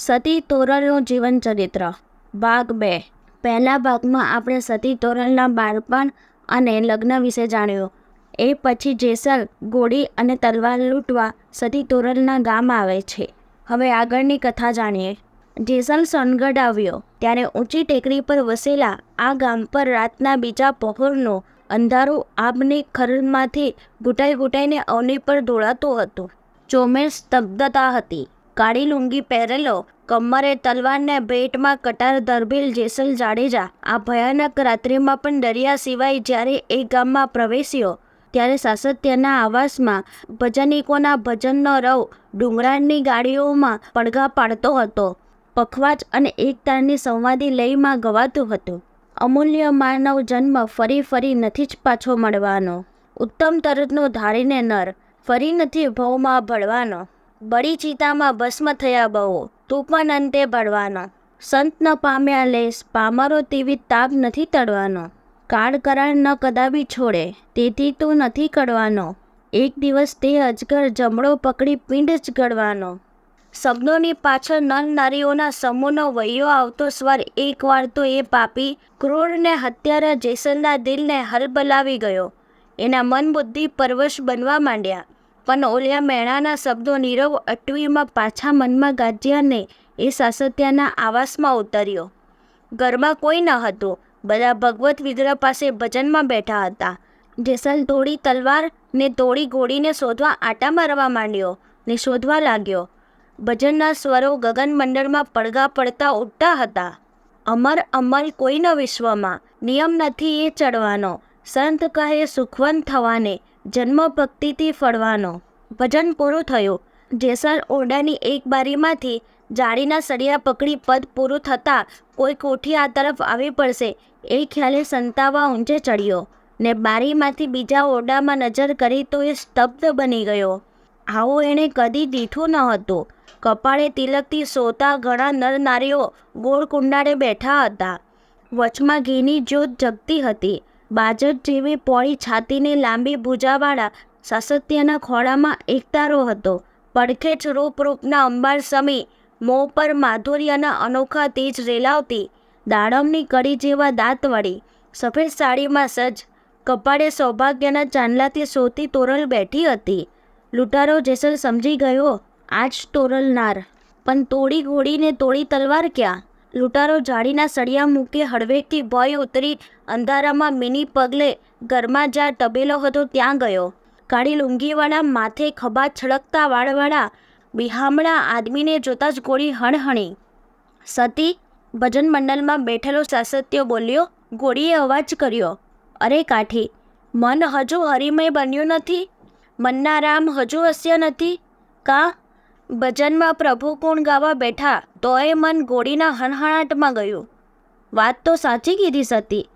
સતી તોરલનું જીવન ચરિત્ર. ભાગ બે. પહેલા ભાગમાં આપણે સતી તોરલના બાળપણ અને લગ્ન વિશે જાણ્યું. એ પછી જેસલ ગોળી અને તલવાર લૂંટવા સતી તોરલના ગામ આવે છે. હવે આગળની કથા જાણીએ. જેસલ સોનગઢ આવ્યો ત્યારે ઊંચી ટેકરી પર વસેલા આ ગામ પર રાતના બીજા પહોરનું અંધારું આબની ખરમાંથી ઘૂંટાઈ ઘૂંટાઈને અવની પર દોડાતું હતું. ચોમેર સ્તબ્ધતા હતી. કાળી લુંગી પહેરેલો, કમરે તલવારને ભેટમાં કટાર ધરબેલ જેસલ જાડેજા. આ ભયાનક રાત્રિમાં પણ દરિયા સિવાય જ્યારે એ ગામમાં પ્રવેશ્યો, ત્યારે સાસત્યના આવાસમાં ભજનિકોના ભજનનો રવ ડુંગરાળની ગાડીઓમાં પડઘા પાડતો હતો. પખવાજ અને એકતાની સંવાદી લયમાં ગવાતું હતું. અમૂલ્ય માનવ જન્મ ફરી ફરી નથી જ પાછો મળવાનો. ઉત્તમ તરતનો ધારીને નર, ફરી નથી ભવમાં ભળવાનો. બળી ચિતામાં ભસ્મ થયા બહુ. તું અંતે ભળવાનો. સંત ન પામ્યા લેસ, પામરો તેવી તાપ નથી તળવાનો કાળ કરાર ન કદાબી છોડે, તેથી તું નથી કડવાનો. એક દિવસ તે અજગર જમણો પકડી પિંડ જ ગળવાનો. શબ્દોની પાછળ નર નારીઓના સમૂહનો વૈયો આવતો સ્વર એકવાર તો એ પાપી ક્રૂરને હત્યારા જેસલના દિલને હલબલાવી ગયો. એના મન બુદ્ધિ પરવશ બનવા માંડ્યા. પણ ઓલિયા મેણાના શબ્દો નીરવ અટવીમાં પાછા મનમાં ગાજ્યા ને એ સાસત્યાના આવાસમાં ઉતર્યો. ઘરમાં કોઈ ન હતું. બધા ભગવત વિગ્રહ પાસે ભજનમાં બેઠા હતા. જેસલ ધોળી તલવાર ને ધોળી ગોળીને શોધવા આટા મારવા માંડ્યો ને શોધવા લાગ્યો. ભજનના સ્વરો ગગનમંડળમાં પડઘા પડતા ઉઠતા હતા. અમર અમલ કોઈનો વિશ્વમાં. નિયમ નથી એ ચડવાનો. સંત કહે સુખવંત થવાને. જન્મ ભક્તિથી ફળવાનો. ભજન પૂરું થયું. જેસર ઓરડાની એક બારીમાંથી જાળીના સળિયા પકડી પદ પૂરું થતાં કોઈ કોઠી આ તરફ આવી પડશે એ ખ્યાલે સંતાવા ઊંચે ચડ્યો ને બારીમાંથી બીજા ઓરડામાં નજર કરી તો એ સ્તબ્ધ બની ગયો. આવો એણે કદી દીઠું ન હતું. કપાળે તિલકથી સોતા ઘણા નર નારીઓ ગોળ કુંડાળે બેઠા હતા. વચમાં ઘીની જ્યોત જગતી હતી. બાજટ જેવી પોળી છાતીને લાંબી ભૂજાવાળા સાસત્યના ખોળામાં એકતારો હતો. પડખેજ રૂપરૂપના અંબાર સમી મોં પર માધુર્યના અનોખા તેજ રેલાવતી દાડમની કડી જેવા દાંતવાળી સફેદ સાડીમાં સજ્જ કપાળે સૌભાગ્યના ચાંદલાથી સોતી તોરલ બેઠી હતી. લૂંટારો જેસલ સમજી ગયો, આજ તોરલનાર. પણ તોડી ઘોડીને તોડી તલવાર ક્યાં? લૂંટારો જાળીના સળિયા મૂકે હળવેથી ભય ઉતરી અંધારામાં મિની પગલે ઘરમાં જ્યાં તબેલો હતો, ત્યાં ગયો. કાળી લુંગીવાળા માથે ખભા છળકતા વાળવાળા બિહામણા આદમીને જોતાં જ ગોળી હણહણી. સતી, ભજન મંડળમાં બેઠેલો સાસત્ય બોલ્યો, ગોળીએ અવાજ કર્યો. અરે કાઠી, મન હજુ હરિમય બન્યું નથી? મનના રામ હજુ હસ્ય નથી? કા ભજનમાં પ્રભુ કોણ ગાવા બેઠા તોય મન ગોળીના હણહણાટમાં ગયું. વાત તો સાચી કીધી સતી.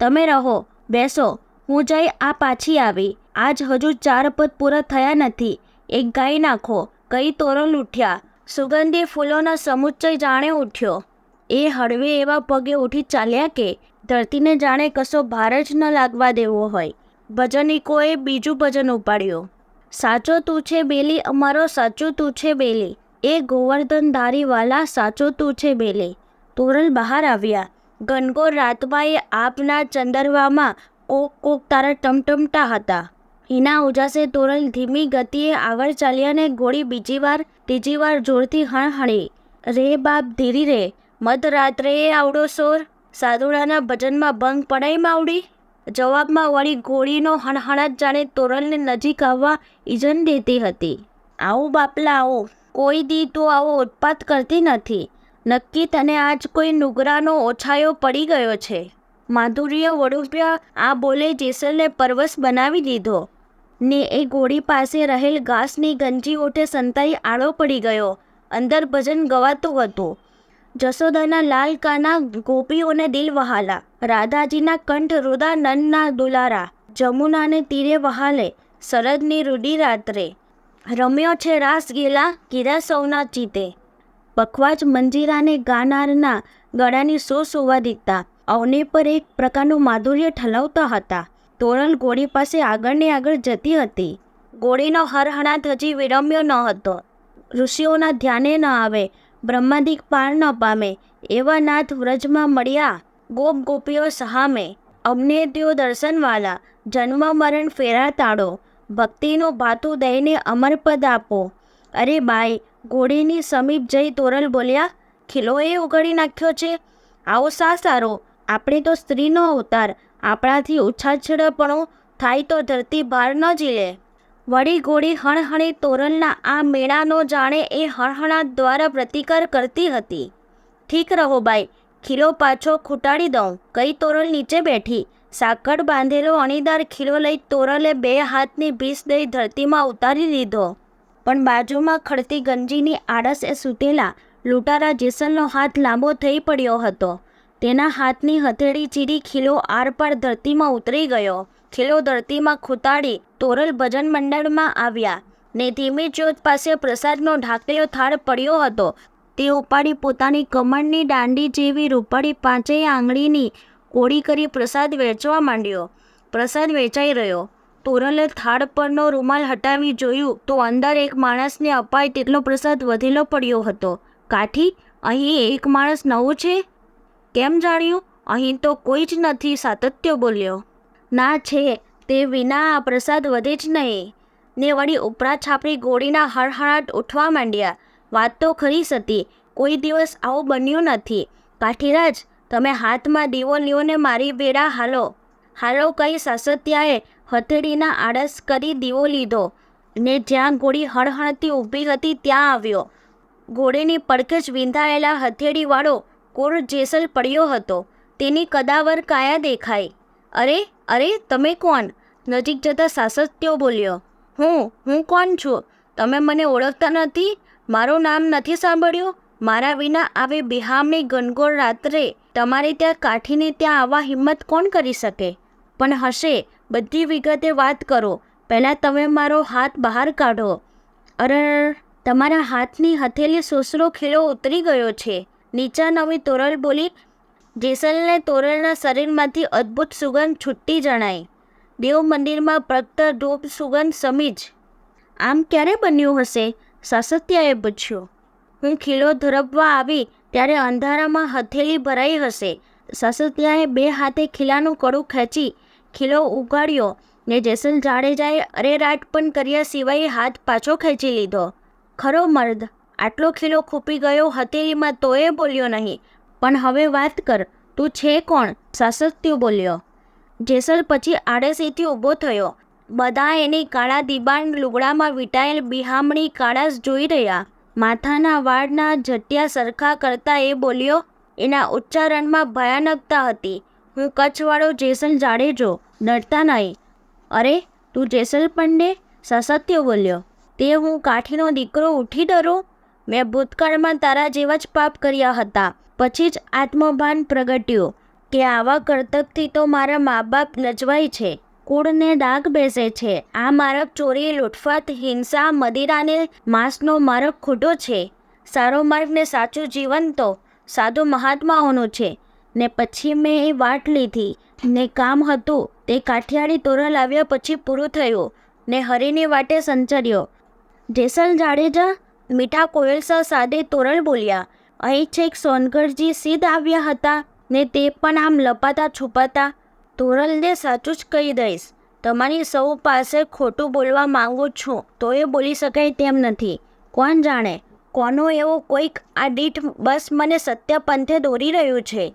તમે રહો, બેસો, હું જઈ આ પાછી આવી. આજ હજુ ચાર પદ પૂરા થયા નથી. એક ગાય નાખો, કઈ તોરણ ઉઠ્યા સુગંધી ફૂલોના સમુચ્ચય જાણે ઉઠ્યો. એ હળવે એવા પગે ઉઠી ચાલ્યા કે ધરતીને જાણે કશો ભાર જ ન લાગવા દેવો હોય. ભજનિકોએ બીજું ભજન ઉપાડ્યું. સાચો તું છે બેલી, અમારો સાચું તું છે બેલી. એ ગોવર્ધન ધારીવાલા સાચો તું છે બેલી. તોરલ બહાર આવ્યા. ગનગોર રાતમાં એ આપના ચંદરવામાં કોક કોક તારા ટમટમતા હતા. હિના ઉજાસે તોરલ ધીમી ગતિએ આગળ ચાલ્યા ને ગોળી બીજી વાર ત્રીજી વાર જોરથી હણહણી. રે બાપ, ધીરી રે. મધરાત્રે આવડો સોર. સાધુડાના ભજનમાં ભંગ પડાઈ માવડી? જવાબમાં વળી ઘોડીનો હણહણાટ જાણે તોરણને નજીક આવવા ઈજન દેતી હતી. આવું બાપલા, આવો. કોઈ દી તો આવો ઉત્પાત કરતી નથી. નક્કી તને આજ કોઈ નુગરાનો ઓછાયો પડી ગયો છે. માધુર્ય વડુપિયા આ બોલે જેસલને પરવશ બનાવી દીધો. ને એ ઘોડી પાસે રહેલ ઘાસની ગંજી ઓઠે સંતાઈ આડો પડી ગયો. અંદર ભજન ગવાતું હતું. જશોદાના લાલ કાના ગોપીઓને દિલ વહાલા. રાધાજીના કંઠ રુદા નનના દુલારા. જમુનાને તીરે વહાલે. શરદની રૂડી રાત્રે. રમ્યો છે રાસ ગેલા કીરા સૌના ચીતે. પખવાજ મંજીરાને ગાનારના ગળાની સો સોવા દીધતા અવને પર એક પ્રકારનું માધુર્ય ઠલવતા હતા. તોરલ ગોળી પાસે આગળને આગળ જતી હતી. ગોળીનો હરહણાટ હજી વિરમ્યો ન હતો. ઋષિઓના ધ્યાને ન આવે. બ્રહ્માદિક પાર ન પામે. એવા નાથ વ્રજમાં મળ્યા, ગોપ ગોપીઓ સહામે. અમને તેઓ દર્શનવાલા, જન્મ મરણ ફેરા તાળો. ભક્તિનું ભાતું દઈને અમરપદ આપો. અરે બાઈ, ઘોડીની સમીપ જઈ તોરલ બોલ્યા ખીલોએ ઉગાડી નાખ્યો છે? આવો સા સારો, આપણે તો સ્ત્રીનો અવતાર, આપણાથી ઉછાછડપણો થાય તો ધરતી ભાર ન ઝીલે. વળી ઘોડી હણહણી તોરલના આ મેળાનો જાણે એ હણહણાટ દ્વારા પ્રતિકાર કરતી હતી. ઠીક રહો બાઈ, ખીલો પાછો ખૂટાડી દઉં. કઈ તોરલ નીચે બેઠી? સાકડ બાંધેલો અણીદાર ખીલો લઈ તોરલે બે હાથની ભીસ દઈ ધરતીમાં ઉતારી દીધો પણ બાજુમાં ખડતી ગંજીની આડસે સૂતેલા લૂંટારા જેસલનો હાથ લાંબો થઈ પડ્યો હતો. તેના હાથની હથેળી ચીરી ખીલો આરપાર ધરતીમાં ઉતરી ગયો. ખીલો ધરતીમાં ખૂતાડી તોરલ ભજન મંડળમાં આવ્યા ને ધીમી જ્યોત પાસે પ્રસાદનો ઢાંકેલો થાળ પડ્યો હતો. તે ઉપાડી પોતાની કમળની દાંડી જેવી રૂપાળી પાંચેય આંગળીની કોળી કરી પ્રસાદ વેચવા માંડ્યો. પ્રસાદ વેચાઈ રહ્યો. તોરલે થાળ પરનો રૂમાલ હટાવી જોયું તો અંદર એક માણસને અપાય તેટલો પ્રસાદ વધેલો પડ્યો હતો. કાઠી, અહીં એક માણસ નવું છે? કેમ જાણ્યું? અહીં તો કોઈ જ નથી, સાતત્ય બોલ્યો. ના છે. તે વિના આ પ્રસાદ વધે જ નહીં. ને વળી ઉપરા છાપરી ગોળીના હળહળાટ ઉઠવા માંડ્યા. વાત તો ખરી હતી. કોઈ દિવસ આવું બન્યું નથી. કાઠીરાજ, તમે હાથમાં દીવો લીઓને મારી બેડા હાલો. હાલો કઈ સાસત્યાએ હથેળીના આળસ કરી દીવો લીધો ને જ્યાં ગોળી હળહળતી ઊભી હતી ત્યાં આવ્યો. ઘોડીની પડખે જ વિંધાયેલા હથેળીવાળો કોર જેસલ પડ્યો હતો. તેની કદાવર કાયા દેખાઈ. અરે અરે, તમે કોણ? નજીક જતાં સાસત્યો બોલ્યો, હું હું કોણ છું? તમે મને ઓળખતા નથી? મારું નામ નથી સાંભળ્યું? મારા વિના આવી બિહામની ગનગોળ રાત્રે તમારે ત્યાં કાઠીને ત્યાં આવવા હિંમત કોણ કરી શકે? પણ હશે, બધી વિગતે વાત કરો. પહેલાં તમે મારો હાથ બહાર કાઢો. અરે તમારા હાથની હથેલી સોસરો ખીલો ઉતરી ગયો છે. નીચા નવી તોરલ બોલી જેસલને તોરણના શરીરમાંથી અદ્ભુત સુગંધ છૂટી જણાય દેવ મંદિરમાં પ્રગટ ધૂપ સુગંધ સમીજ. આમ ક્યારે બન્યું હશે? સાસત્યાએ પૂછ્યું. હું ખીલો ધરપવા આવી ત્યારે અંધારામાં હથેલી ભરાઈ હશે. સાસત્યાએ બે હાથે ખીલાનું કડું ખેંચી ખીલો ઉગાડ્યો ને જેસલ જાડેજાએ અરેરાટ પણ કર્યા સિવાય હાથ પાછો ખેંચી લીધો. ખરો મર્દ, આટલો ખીલો ખૂપી ગયો હથેલીમાં તોય બોલ્યો નહીં. પણ હવે વાત કર, તું છે કોણ? સાસત્યો બોલ્યો. જેસલ પછી આડેસીથી ઊભો થયો. બધા એની કાળા દિબાણ લુગડામાં વીંટાયેલ બિહામણી કાળાશ જોઈ રહ્યા. માથાના વાળના જટિયા સરખા કરતા એ બોલ્યો, એના ઉચ્ચારણમાં ભયાનકતા હતી. હું કચ્છવાળો જેસલ જાડેજો ડરતા નહીં. અરે, તું જેસલ પંડે? સાસત્યો બોલ્યો. તે હું કાઠીનો દીકરો ઉઠી ડરું? મેં ભૂતકાળમાં તારા જેવા જ પાપ કર્યા હતા. પછી જ આત્મભાન પ્રગટ્યું કે આવા કર્તકથી તો મારા મા બાપ લજવાય છે, કુળને દાગ બેસે છે. આ મારક ચોરી, લૂંટફાટ, હિંસા, મદિરાને માંસનો માર્ગ ખોટો છે. સારો માર્ગ ને સાચું જીવન તો સાધુ મહાત્માઓનું છે. ને પછી મેં એ વાટ લીધી. ને કામ હતું, તે કાઠિયાડી તોરલ આવ્યા પછી પૂરું થયું. ને હરીની વાટે સંચર્યો. જેસલ જાડેજા મીઠા કોયલસા સાદે તોરલ બોલ્યા. અહીં છેક સોનગઢજી સીધ આવ્યા હતા ને તે પણ આમ લપાતા છુપાતા. તોરલને સાચું જ કહી દઈશ, તમારી સૌ પાસે ખોટું બોલવા માંગુ છું તો એ બોલી શકાય તેમ નથી. કોણ જાણે, કોનો એવો કોઈક આ દીઠ બસ મને સત્ય પંથે દોરી રહ્યું છે.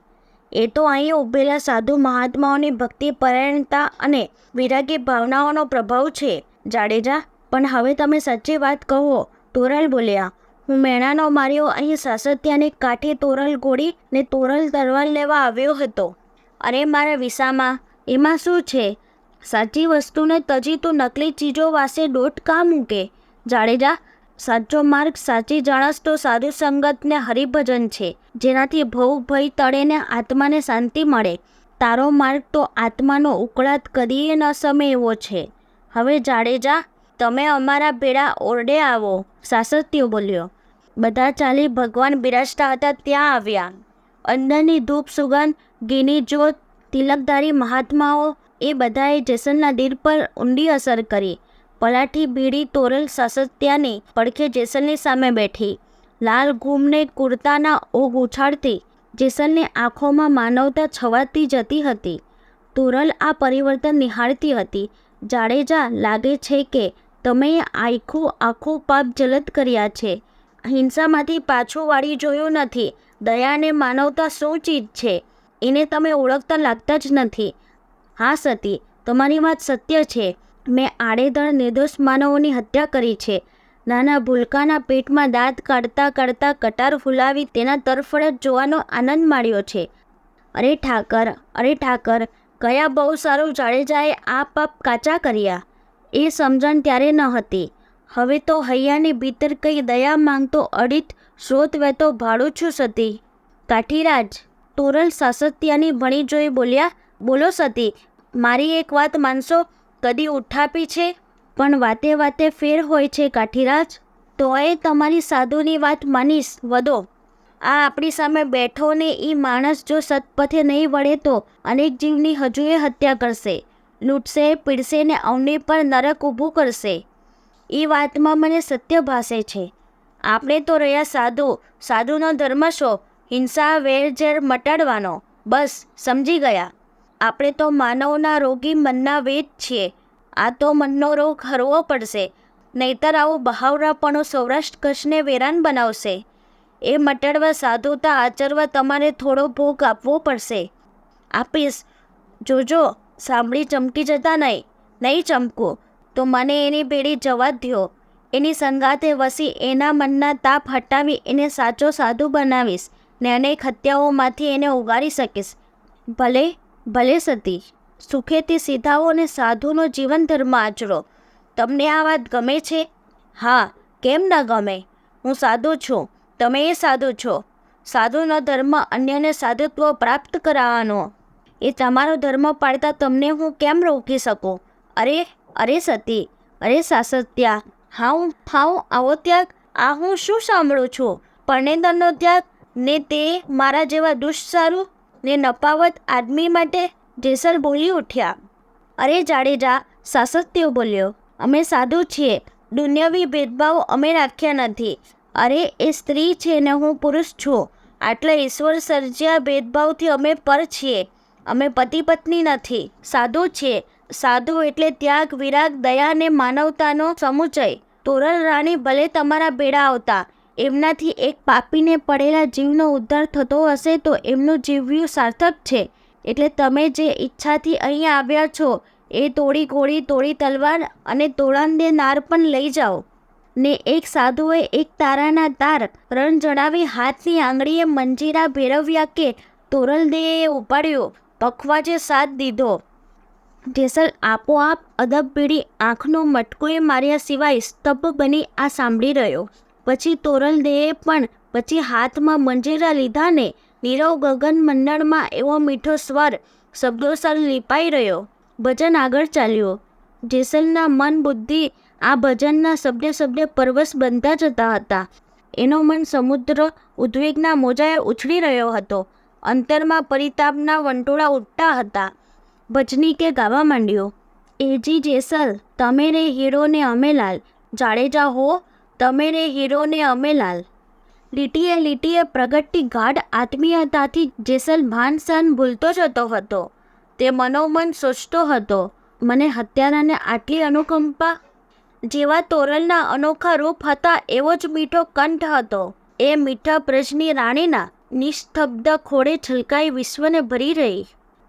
એ તો અહીં ઊભેલા સાધુ મહાત્માઓની ભક્તિ, પરાયણતા અને વિરાગી ભાવનાઓનો પ્રભાવ છે. જાડેજા, પણ હવે તમે સાચી વાત કહો તોરલ બોલ્યા. હું મેણાનો માર્યો, અહીં સાસત્યાને કાંઠે તોરલ ગોળી ને તોરલ તરવાલ લેવા આવ્યો હતો. અરે, મારા વિસામાં, એમાં શું છે? સાચી વસ્તુને તજી તું નકલી ચીજો વાસે દોટ કા મૂકે? જાડેજા સાચો માર્ગ સાચી જાણસ તો સાધુ સંગત ને હરિભજન છે, જેનાથી ભવ ભય તળે ને આત્માને શાંતિ મળે. તારો માર્ગ તો આત્માનો ઉકળાટ કરીએ ન સમે એવો છે. હવે જાડેજા તમે અમારા ભેળા ઓરડે આવો સાસત્યો બોલ્યો. બધા ચાલી ભગવાન બિરાજતા હતા, ત્યાં આવ્યા. અંદરની ધૂપ સુગંધ ગીની જોત તિલકધારી મહાત્માઓ, એ બધાએ જેસલના દિલ પર ઊંડી અસર કરી. પલાઠી, ભીડી, તોરલ, સાસત્યાની પડખે જેસલની સામે બેઠી. લાલ ઘૂમને કુર્તાના ઓગ ઉછાળતી જેસલની આંખોમાં માનવતા છવાતી જતી હતી. તોરલ આ પરિવર્તન નિહાળતી હતી. જાડેજા લાગે છે કે, તમે આખું આખું પાપ જલદ કર્યા છે. હિંસામાંથી પાછું વાળી જોયું નથી. દયા અને માનવતા શું ચીજ છે? એને તમે ઓળખતા લાગતા જ નથી. હા, સતી, તમારી વાત સત્ય છે. મેં આડેધડ નિર્દોષ માનવોની હત્યા કરી છે. નાના ભૂલકાના પેટમાં દાંત કાઢતા કાઢતા કટાર ફૂલાવી તેના તરફડ જોવાનો આનંદ માણ્યો છે. અરે ઠાકર અરે ઠાકર, કયા બહુ સારું જાડેજાએ આ પાપ કાચા કર્યા? એ સમજણ ત્યારે ન હતી. હવે તો હૈયાની ભીતર કંઈ દયા માંગતો અડિત સ્રોત વહેતો ભાડું છું સતી કાઠીરાજ, તોરલ સાસત્યાની ભણી જોઈ બોલ્યા, બોલો સતી, મારી એક વાત માનશો? કદી ઉઠાપી છે? પણ વાતે વાતે ફેર હોય છે કાઠીરાજ. તોય તમારી સાધુની વાત માનીશ વધો આ આપણી સામે બેઠો ને એ માણસ જો સતપથે નહીં વળે તો અનેક જીવની હજુએ હત્યા કરશે. લૂંટશે, પીડશે ને અવની પર નરક ઊભું કરશે. એ વાતમાં મને સત્ય ભાસે છે. આપણે તો રહ્યા સાધુ, સાધુનો ધર્મ શો, હિંસા, વેરઝેર મટાડવાનો, બસ, સમજી ગયા. આપણે તો માનવના રોગી મનના વેદ છીએ. આ તો મનનો રોગ હરવો પડશે, નહીતર આવું બહાવરાપણું સૌરાષ્ટ્ર કચ્છને વેરાન બનાવશે. એ મટાડવા સાધુતા આચરવા તમારે થોડો ભોગ આપવો પડશે. આપીશ. જોજો, સાંભળી ચમકી જતા નહીં નહીં ચમકું. તો મને એની ભેળી જવા દ્યો. એની સંગાતે વસી એના મનના તાપ હટાવી એને સાચો સાધુ બનાવીશ ને અનેક હત્યાઓમાંથી એને ઉગારી શકીશ. ભલે ભલે સતી સુખેથી સીધાઓ અને સાધુનો જીવન ધર્મ આચરો. તમને આ વાત ગમે છે? હા, કેમ ન ગમે? હું સાધુ છું, તમે એ સાધુ છો. સાધુનો ધર્મ અન્યને સાધુત્વ પ્રાપ્ત કરાવવાનો. એ તમારો ધર્મ પાળતા તમને હું કેમ રોકી શકું? અરે અરે સતી, અરે સાસત્યા, હાઉ હાઉ, આવો ત્યાગ. આ હું શું સાંભળું છું? પરણેતરનો ત્યાગ ને તે મારા જેવા દુષ્સારું ને નપાવત આદમી માટે જેસલ બોલી ઉઠ્યા. અરે જાડેજા, સાસત્ય બોલ્યો, અમે સાધુ છીએ, દુનિયાવી ભેદભાવ અમે રાખ્યા નથી. અરે એ સ્ત્રી છે ને હું પુરુષ છું, આટલા ઈશ્વર સર્જ્યા ભેદભાવથી અમે પર છીએ. અમે પતિ પત્ની નથી, સાધુ છીએ સાધુ એટલે ત્યાગ, વિરાગ, દયા અને માનવતાનો સમુચય. તોરલ રાણી ભલે તમારા બેડા આવતા, એમનાથી એક પાપીને પડેલા જીવનો ઉદ્ધાર થતો હશે તો એમનું જીવ્યું સાર્થક છે. એટલે તમે જે ઈચ્છાથી અહીં આવ્યા છો, એ તોડી ગોળી, તોડી તલવાર અને તોળાંદે નાર પણ લઈ જાઓ. ને એક સાધુએ એક તારાના તાર, રણ જણાવી હાથની આંગળીએ મંજીરા ભેરવ્યા કે તોરલદેએ ઉપાડ્યો, પખવાજે સાથ દીધો. જેસલ આપોઆપ અદબ પીડી આંખનો મટકુએ માર્યા સિવાય સ્તબ્ધ બની આ સાંભળી રહ્યો. પછી તોરલદેએ પણ પછી હાથમાં મંજીરા લીધા ને નીરવ ગગન મંડળમાં એવો મીઠો સ્વર શબ્દોસર લીપાઈ રહ્યો. ભજન આગળ ચાલ્યો. જેસલના મન બુદ્ધિ આ ભજનના શબ્દે શબ્દે પરવશ બનતા જતા હતા. એનો મન સમુદ્ર ઉદ્વેગના મોજાએ ઉછળી રહ્યો હતો. અંતરમાં પરિતાપના વંટોળા ઉઠતા હતા. ભજની કે ગાવા માંડ્યો? એજી જેસલ, તમે રે હીરો ને અમે લાલ. જાડેજા હો, તમે રે હીરો ને અમે લાલ. લીટીએ લીટીએ પ્રગટતી ગાઢ આત્મીયતાથી જેસલ ભાન સન ભૂલતો જતો હતો. તે મનોમન સોચતો હતો, મને હત્યારાને આટલી અનુકંપા? જેવા તોરલના અનોખા રૂપ હતા એવો જ મીઠો કંઠ હતો. એ મીઠા પ્રજની રાણીના નિસ્તબ્ધ ખોડે છલકાઈ વિશ્વને ભરી રહી.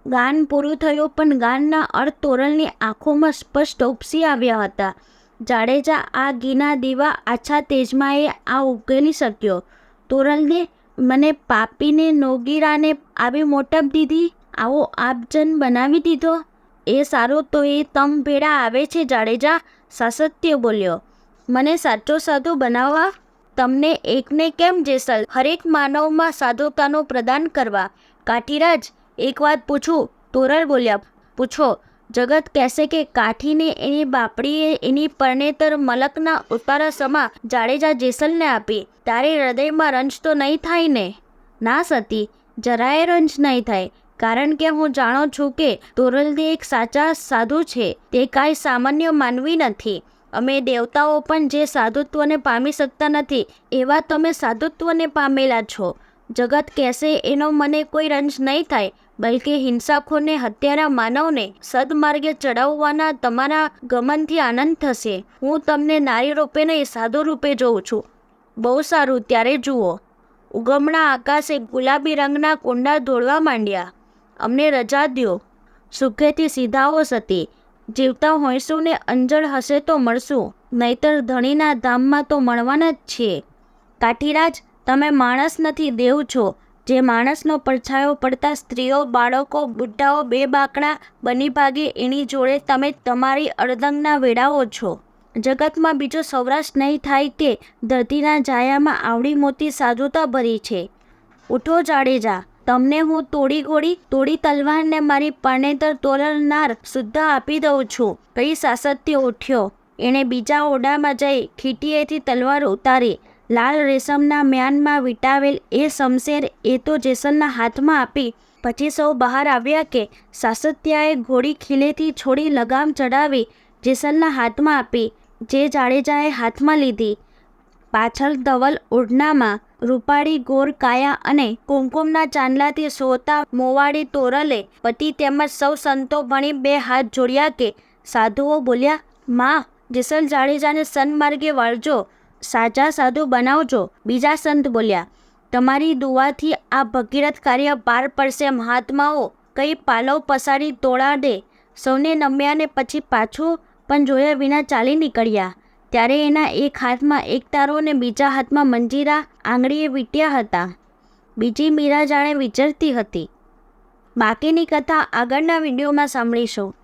ગાન પૂરું થયું પણ ગાનના અર્થ તોરલની આંખોમાં સ્પષ્ટ ઉપસી આવ્યા હતા. જાડેજા આ ઘીના દીવા આછા તેજમાં એ આ ઉકેલી શક્યો. તોરલને મને પાપીને નોગીરાને આવી મોટપ દીધી, આવો આપજન બનાવી દીધો. એ સારું તો એ તમ ભેળા આવે છે જાડેજા, સાસત્ય બોલ્યો. મને સાચો સાધુ બનાવવા, તમને એકને કેમ જેસલ? હરેક માનવમાં સાધુતાનું પ્રદાન કરવા. કાઠીરાજ એક વાત પૂછું? તોરલ બોલ્યા, પૂછો, જગત કહેશે કે કાઠીને એની બાપડીએ એની પરણેતર મલકના ઉતારા સમા જાડેજા જેસલને આપી. તારે હૃદયમાં રંજ તો નહીં થાય ને? ના સતી, જરાય રંજ નહીં થાય. કારણ કે હું જાણો છું કે તોરલદે એક સાચા સાધુ છે. તે કાંઈ સામાન્ય માનવી નથી. અમે દેવતાઓ પણ જે સાધુત્વને પામી શકતા નથી, એવા તમે સાધુત્વને પામેલા છો. જગત કહેશે એનો મને કોઈ રંજ નહીં થાય. બલકે હિંસાખોરને હત્યારા માનવને સદમાર્ગે ચડાવવાના તમારા ગમનથી આનંદ થશે. હું તમને નારી રૂપે નહીં, સાધુ રૂપે જોઉં છું. બહુ સારું, ત્યારે જુઓ. ઉગમણા આકાશે ગુલાબી રંગના કુંડા ધોળવા માંડ્યા. અમને રજા દ્યો. સુખેથી સીધાઓ સતી. જીવતા હોઈશું ને અંજળ હશે તો મળશું. નહીતર ધણીના ધામમાં તો મળવાના જ છીએ. કાઠીરાજ, તમે માણસ નથી, દેવ છો. જે માણસનો પડછાયો પડતા સ્ત્રીઓ, બાળકો બુઢ્ઢાઓ બે બાકડા બની ભાગે એની જોડે તમે તમારી અડદંગના વેડાઓ છો. જગતમાં બીજો સૌરાષ્ટ્ર નહીં થાય કે ધરતીના જાયામાં આવડી મોટી સાધુતા ભરી છે. ઉઠો જાડેજા, તમને હું તોડી ગોળી, તોડી તલવારને મારી પરણેતર તોલનાર સુદ્ધા આપી દઉં છું. કઈ સાસત્ય ઉઠ્યો? એણે બીજા ઓરડામાં જઈ ખીટીએથી તલવાર ઉતારી. લાલ રેશમના મ્યાનમાં વિટાવેલ એ શમશેર એ તો જેસલના હાથમાં આપી પછી સૌ બહાર આવ્યા કે સાસત્યાએ ઘોડી ખીલેથી છોડી લગામ ચડાવી જેસલના હાથમાં આપી, જે જાડેજાએ હાથમાં લીધી. પાછળ ધવલ ઓઢનામાં રૂપાળી ગોર કાયા અને કુમકુમના ચાંદલાથી સોતા મોવાડી તોરલે પતિ તેમજ સૌ સંતો ભણી બે હાથ જોડ્યા કે સાધુઓ બોલ્યા, માં, જેસલ જાડેજાને સન્માર્ગે વાળજો. સાચા સાધુ બનાવજો. બીજા સંત બોલ્યા, તમારી દુવાથી આ ભગીરથ કાર્ય પાર પડશે, મહાત્માઓ. કઈ પાલવ પસારી તોડા દે. સૌને નમ્યા ને પછી પાછું પણ જોયા વિના ચાલી નીકળ્યા. ત્યારે એના એક હાથમાં એક તારો ને બીજા હાથમાં મંજીરા આંગળીએ વીંટ્યા હતા. બીજી મીરા જાણે વિચરતી હતી. બાકીની કથા આગળના વિડીયોમાં સાંભળીશું.